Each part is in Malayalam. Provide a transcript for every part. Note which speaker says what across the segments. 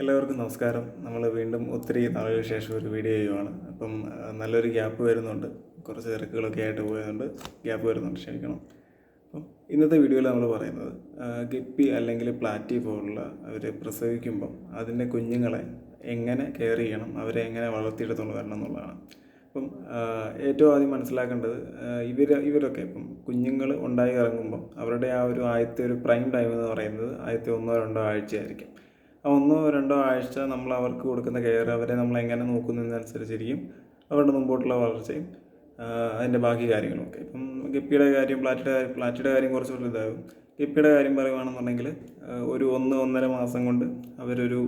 Speaker 1: എല്ലാവർക്കും നമസ്കാരം. നമ്മൾ വീണ്ടും ഒത്തിരി നാളുകൾക്ക് ശേഷം ഒരു വീഡിയോ ചെയ്യുവാണ്. അപ്പം നല്ലൊരു ഗ്യാപ്പ് വരുന്നുണ്ട്. കുറച്ച് തിരക്കുകളൊക്കെ ആയിട്ട് പോയതുകൊണ്ട് ഗ്യാപ്പ് വരുന്നുണ്ട് ക്ഷമിക്കണം. അപ്പം ഇന്നത്തെ വീഡിയോയിൽ നമ്മൾ പറയുന്നത് ഗിപ്പി അല്ലെങ്കിൽ പ്ലാറ്റി പോലുള്ള അവർ പ്രസവിക്കുമ്പം അതിന്റെ കുഞ്ഞുങ്ങളെ എങ്ങനെ കെയർ ചെയ്യണം അവരെ എങ്ങനെ വളർത്തിയെടുത്തുകൊണ്ട് വരണം എന്നുള്ളതാണ്. അപ്പം ഏറ്റവും ആദ്യം മനസ്സിലാക്കേണ്ടത് ഇവർ ഇവരൊക്കെ ഇപ്പം കുഞ്ഞുങ്ങൾ ഉണ്ടായി ഇറങ്ങുമ്പം അവരുടെ ആ ഒരു ആദ്യത്തെ ഒരു പ്രൈം ടൈം എന്ന് പറയുന്നത് ആദ്യത്തെ ഒന്നോ രണ്ടോ ആഴ്ചയായിരിക്കും. ഒന്നോ രണ്ടോ ആഴ്ച നമ്മൾ അവർക്ക് കൊടുക്കുന്ന കെയർ അവരെ നമ്മൾ എങ്ങനെ നോക്കുന്നതിനനുസരിച്ചിരിക്കും. അവരുടെ മുമ്പോട്ടുള്ള വളർച്ചയും അതിന്റെ ബാക്കി കാര്യങ്ങളൊക്കെ. ഇപ്പം ഗപ്പിയുടെ കാര്യം പ്ലാറ്റിയുടെ കാര്യം പ്ലാറ്റിയുടെ കാര്യം കുറച്ചുകൂടി ഇതാകും ഗപ്പിയുടെ കാര്യം പറയുകയാണെന്നുണ്ടെങ്കിൽ ഒരു ഒന്ന് ഒന്നര മാസം കൊണ്ട് അവരൊരു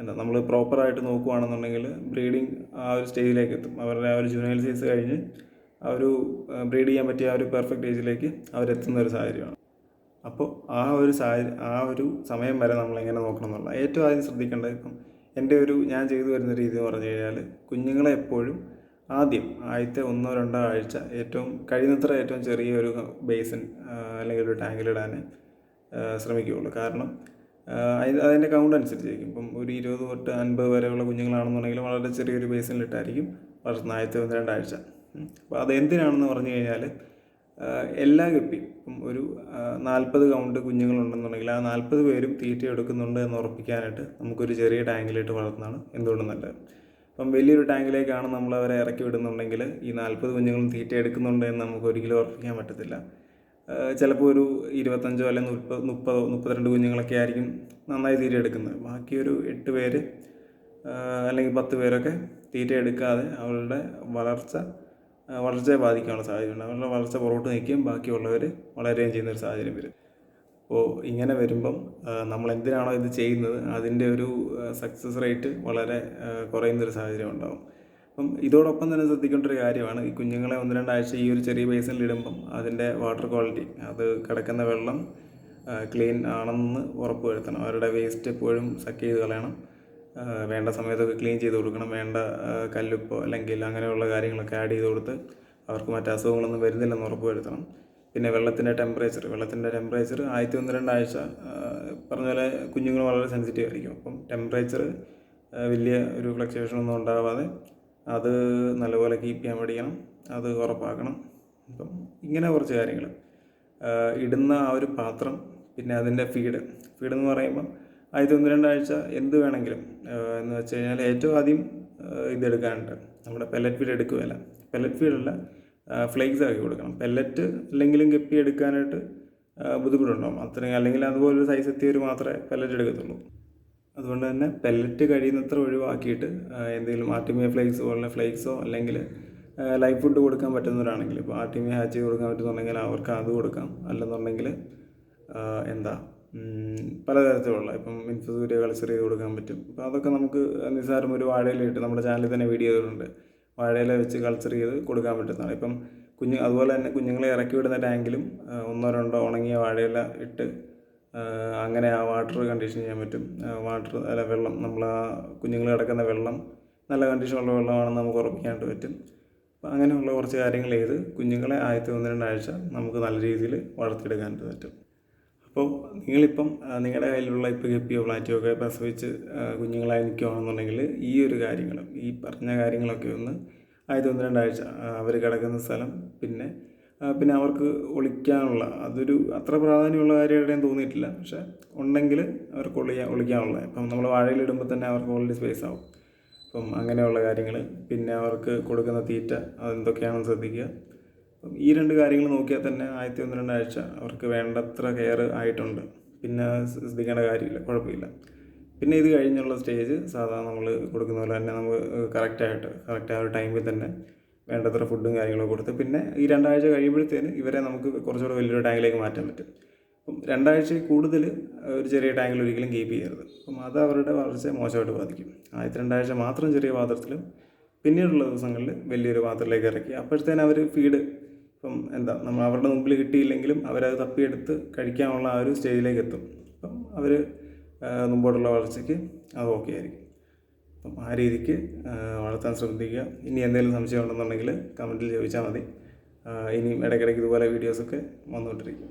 Speaker 1: എന്താ നമ്മൾ പ്രോപ്പറായിട്ട് നോക്കുകയാണെന്നുണ്ടെങ്കിൽ ബ്രീഡിങ് ആ ഒരു സ്റ്റേജിലേക്ക് എത്തും. അവരുടെ ആ ഒരു ജുനൈൽ സൈസ് കഴിഞ്ഞ് ആ ഒരു ബ്രീഡ് ചെയ്യാൻ പറ്റിയ ആ ഒരു പെർഫെക്റ്റ് ഏജിലേക്ക് അവരെത്തുന്ന ഒരു സാഹചര്യമാണ്. അപ്പോൾ ആ ഒരു സാഹചര്യം ആ ഒരു സമയം വരെ നമ്മൾ എങ്ങനെ നോക്കണം എന്നുള്ള ഏറ്റവും ആദ്യം ശ്രദ്ധിക്കേണ്ടത് ഇപ്പം എന്റെ ഒരു ഞാൻ ചെയ്തു വരുന്ന രീതി എന്ന് പറഞ്ഞു കഴിഞ്ഞാൽ കുഞ്ഞുങ്ങളെ എപ്പോഴും ആദ്യം ആദ്യത്തെ ഒന്നോ രണ്ടോ ആഴ്ച ഏറ്റവും കഴിയുന്നത്ര ഏറ്റവും ചെറിയ ഒരു ബേസിൻ അല്ലെങ്കിൽ ഒരു ടാങ്കിലിടാൻ ശ്രമിക്കുകയുള്ളൂ. കാരണം അത് അതിന്റെ കൗണ്ട് അനുസരിച്ചിരിക്കും ഇപ്പം ഒരു ഇരുപത് തൊട്ട് അൻപത് വരെയുള്ള കുഞ്ഞുങ്ങളാണെന്നുണ്ടെങ്കിൽ വളരെ ചെറിയൊരു ബേസിനിലിട്ടായിരിക്കും വളർത്തുന്ന ആദ്യത്തെ ഒന്ന് രണ്ടാഴ്ച. അപ്പോൾ അത് എന്തിനാണെന്ന് പറഞ്ഞു കഴിഞ്ഞാൽ എല്ലാ ഗപ്പിയും ഇപ്പം ഒരു നാൽപ്പത് കൗണ്ട് കുഞ്ഞുങ്ങളുണ്ടെന്നുണ്ടെങ്കിൽ ആ നാൽപ്പത് പേരും തീറ്റ എടുക്കുന്നുണ്ട് എന്ന് ഉറപ്പിക്കാനായിട്ട് നമുക്കൊരു ചെറിയ ടാങ്കിലിട്ട് വളർത്തുന്നതാണ് എന്തുകൊണ്ടും നല്ലത്. അപ്പം വലിയൊരു ടാങ്കിലേക്കാണ് നമ്മൾ അവരെ ഇറക്കി വിടുന്നുണ്ടെങ്കിൽ ഈ നാൽപ്പത് കുഞ്ഞുങ്ങളും തീറ്റ എടുക്കുന്നുണ്ട് എന്ന് നമുക്ക് ഒരിക്കലും ഉറപ്പിക്കാൻ പറ്റത്തില്ല. ചിലപ്പോൾ ഒരു ഇരുപത്തഞ്ചോ അല്ലെങ്കിൽ മുപ്പത് മുപ്പതോ മുപ്പത്തിരണ്ട് കുഞ്ഞുങ്ങളൊക്കെ ആയിരിക്കും നന്നായി തീറ്റ എടുക്കുന്നത്. ബാക്കി ഒരു എട്ട് പേര് അല്ലെങ്കിൽ പത്ത് പേരൊക്കെ തീറ്റ എടുക്കാതെ അവരുടെ വളർച്ച വളർച്ചയെ ബാധിക്കാനുള്ള സാഹചര്യമുണ്ട്. അവരുടെ വളർച്ച പുറകോട്ട് നിൽക്കുകയും ബാക്കിയുള്ളവർ വളരുകയും ചെയ്യുന്ന ഒരു സാഹചര്യം വരും. അപ്പോൾ ഇങ്ങനെ വരുമ്പം നമ്മൾ എന്തിനാണോ ഇത് ചെയ്യുന്നത് അതിന്റെ ഒരു സക്സസ് റേറ്റ് വളരെ കുറയുന്നൊരു സാഹചര്യം ഉണ്ടാകും അപ്പം ഇതോടൊപ്പം തന്നെ ശ്രദ്ധിക്കേണ്ട ഒരു കാര്യമാണ് ഈ കുഞ്ഞുങ്ങളെ ഒന്ന് രണ്ടാഴ്ച ഈ ഒരു ചെറിയ ബേസിനിൽ ഇടുമ്പം അതിന്റെ വാട്ടർ ക്വാളിറ്റി അത് കിടക്കുന്ന വെള്ളം ക്ലീൻ ആണെന്ന് ഉറപ്പ് വരുത്തണം അവരുടെ വേസ്റ്റ് എപ്പോഴും സക്ക് ചെയ്ത് കളയണം. വേണ്ട സമയത്തൊക്കെ ക്ലീൻ ചെയ്ത് കൊടുക്കണം. വേണ്ട കല്ലുപ്പോ അല്ലെങ്കിൽ അങ്ങനെയുള്ള കാര്യങ്ങളൊക്കെ ആഡ് ചെയ്ത് കൊടുത്ത് അവർക്ക് മറ്റ് അസുഖങ്ങളൊന്നും വരുന്നില്ലെന്ന് ഉറപ്പ് വരുത്തണം പിന്നെ വെള്ളത്തിന്റെ ടെമ്പറേച്ചർ വെള്ളത്തിന്റെ ടെമ്പറേച്ചർ ആയിരത്തി ഒന്ന് രണ്ടാഴ്ച പറഞ്ഞ പോലെ കുഞ്ഞുങ്ങൾ വളരെ സെൻസിറ്റീവ് ആയിരിക്കും. അപ്പം ടെമ്പറേച്ചർ വലിയ ഒരു ഫ്ലക്ച്വേഷൻ ഒന്നും ഉണ്ടാവാതെ അത് നല്ലപോലെ കീപ്പ് ചെയ്യാൻ പഠിക്കണം അത് ഉറപ്പാക്കണം. അപ്പം ഇങ്ങനെ കുറച്ച് കാര്യങ്ങൾ. ഇടുന്ന ആ ഒരു പാത്രം പിന്നെ അതിന്റെ ഫീഡ് ഫീഡ് എന്ന് പറയുമ്പോൾ ആദ്യത്തെ ഒന്ന് രണ്ടാഴ്ച എന്ത് വേണമെങ്കിലും എന്ന് വെച്ച് കഴിഞ്ഞാൽ ഏറ്റവും ആദ്യം ഇതെടുക്കാനുണ്ട്. നമ്മുടെ പെല്ലറ്റ് ഫീഡ് എടുക്കുകയല്ല. പെല്ലറ്റ് ഫീഡല്ല ഫ്ലേക്സ് ആക്കി കൊടുക്കണം. പെല്ലറ്റ് അല്ലെങ്കിലും ഗപ്പി എടുക്കാനായിട്ട് ബുദ്ധിമുട്ടുണ്ടാവും. അത്രയും അല്ലെങ്കിൽ അതുപോലൊരു സൈസ് എത്തിയവർ മാത്രമേ പെല്ലറ്റ് എടുക്കത്തുള്ളൂ. അതുകൊണ്ട് തന്നെ പെല്ലറ്റ് കഴിയുന്നത്ര ഒഴിവാക്കിയിട്ട് എന്തെങ്കിലും ആർട്ടിമിയ ഫ്ലേക്സ് പോലുള്ള ഫ്ലേക്സോ അല്ലെങ്കിൽ ലൈഫ് ഫുഡ് കൊടുക്കാൻ പറ്റുന്നവരാണെങ്കിൽ ഇപ്പോൾ ആർട്ടിമിയ ഹാച്ച് കൊടുക്കാൻ പറ്റുന്നുണ്ടെങ്കിൽ അവർക്ക് അത് കൊടുക്കാം. അല്ലെന്നുണ്ടെങ്കിൽ എന്താ പലതരത്തിലുള്ള ഇപ്പം ഇൻഫസൂര്യ കൾച്ചർ ചെയ്ത് കൊടുക്കാൻ പറ്റും. അപ്പോൾ അതൊക്കെ നമുക്ക് നിസ്സാരം ഒരു വാഴയിലിട്ട് നമ്മുടെ ചാനലിൽ തന്നെ വീഡിയോ ചെയ്തിട്ടുണ്ട് വാഴയില വെച്ച് കൾച്ചർ ചെയ്ത് കൊടുക്കാൻ പറ്റുന്നതാണ്. ഇപ്പം കുഞ്ഞു അതുപോലെ തന്നെ കുഞ്ഞുങ്ങളെ ഇറക്കി വിടുന്ന ടാങ്കിലും ഒന്നോ രണ്ടോ ഉണങ്ങിയ വാഴയില ഇട്ട് അങ്ങനെ ആ വാട്ടർ കണ്ടീഷൻ ചെയ്യാൻ പറ്റും. വാട്ടർ അല്ല വെള്ളം നമ്മൾ ആ കുഞ്ഞുങ്ങൾ കിടക്കുന്ന വെള്ളം നല്ല കണ്ടീഷനുള്ള വെള്ളമാണെന്ന് നമുക്ക് ഉറപ്പിക്കാനായിട്ട് പറ്റും. അപ്പോൾ അങ്ങനെയുള്ള കുറച്ച് കാര്യങ്ങൾ ചെയ്ത് കുഞ്ഞുങ്ങളെ ആദ്യത്തെ ഒന്ന് രണ്ടാഴ്ച നമുക്ക് നല്ല രീതിയിൽ വളർത്തിയെടുക്കാനായിട്ട് പറ്റും. അപ്പോൾ നിങ്ങളിപ്പം നിങ്ങളുടെ കയ്യിലുള്ള ഇപ്പോൾ ഗപ്പിയോ പ്ലാറ്റിയോ ഒക്കെ പ്രസവിച്ച് കുഞ്ഞുങ്ങളായി നിൽക്കുകയാണെന്നുണ്ടെങ്കിൽ ഈ ഒരു കാര്യങ്ങൾ ഈ പറഞ്ഞ കാര്യങ്ങളൊക്കെ ഒന്ന് ആദ്യത്തെ ഒന്ന് രണ്ടാഴ്ച അവർ കിടക്കുന്ന സ്ഥലം പിന്നെ പിന്നെ അവർക്ക് ഒളിക്കാനുള്ള അതൊരു അത്ര പ്രാധാന്യമുള്ള കാര്യം എവിടെയും തോന്നിയിട്ടില്ല. പക്ഷേ ഉണ്ടെങ്കിൽ അവർക്ക് ഒളിക്കാൻ ഒളിക്കാനുള്ള ഇപ്പം നമ്മൾ വാഴയിലിടുമ്പോൾ തന്നെ അവർക്ക് ഓൾറെഡി സ്പേസ് ആവും. അപ്പം അങ്ങനെയുള്ള കാര്യങ്ങൾ പിന്നെ അവർക്ക് കൊടുക്കുന്ന തീറ്റ അതെന്തൊക്കെയാണെന്ന് ശ്രദ്ധിക്കുക. അപ്പം ഈ രണ്ട് കാര്യങ്ങൾ നോക്കിയാൽ തന്നെ ആയിരത്തി ഒന്ന് രണ്ടാഴ്ച അവർക്ക് വേണ്ടത്ര കെയർ ആയിട്ടുണ്ട്. പിന്നെ ശ്രദ്ധിക്കേണ്ട കാര്യമില്ല കുഴപ്പമില്ല. പിന്നെ ഇത് കഴിഞ്ഞുള്ള സ്റ്റേജ് സാധാരണ നമ്മൾ കൊടുക്കുന്ന പോലെ തന്നെ നമുക്ക് കറക്റ്റായിട്ട് കറക്റ്റ് ആ ഒരു ടൈമിൽ തന്നെ വേണ്ടത്ര ഫുഡും കാര്യങ്ങളും കൊടുത്ത് പിന്നെ ഈ രണ്ടാഴ്ച കഴിയുമ്പോഴത്തേന് ഇവരെ നമുക്ക് കുറച്ചുകൂടെ വലിയൊരു ടാങ്കിലേക്ക് മാറ്റാൻ പറ്റും. അപ്പം രണ്ടാഴ്ച കൂടുതൽ ഒരു ചെറിയ ടാങ്കിൽ ഒരിക്കലും കീപ്പ് ചെയ്യരുത്. അപ്പം അത് അവരുടെ വളർച്ചയെ മോശമായിട്ട് ബാധിക്കും. ആദ്യത്തെ രണ്ടാഴ്ച മാത്രം ചെറിയ പാത്രത്തിലും പിന്നീടുള്ള ദിവസങ്ങളിൽ വലിയൊരു പാത്രത്തിലേക്ക് ഇറക്കി. അപ്പോഴത്തേന് അവർ ഫീഡ് ഇപ്പം എന്താ നമ്മൾ അവരുടെ മുമ്പിൽ കിട്ടിയില്ലെങ്കിലും അവരത് തപ്പിയെടുത്ത് കഴിക്കാനുള്ള ആ ഒരു സ്റ്റേജിലേക്ക് എത്തും. അപ്പം അവർ മുമ്പോട്ടുള്ള വളർച്ചയ്ക്ക് അത് ഓക്കെ ആയിരിക്കും. അപ്പം ആ രീതിക്ക് വളർത്താൻ ശ്രദ്ധിക്കുക ഇനി എന്തെങ്കിലും സംശയം ഉണ്ടെന്നുണ്ടെങ്കിൽ കമന്റിൽ ചോദിച്ചാൽ മതി. ഇനിയും ഇടയ്ക്കിടയ്ക്ക് ഇതുപോലെ വീഡിയോസൊക്കെ വന്നുകൊണ്ടിരിക്കും.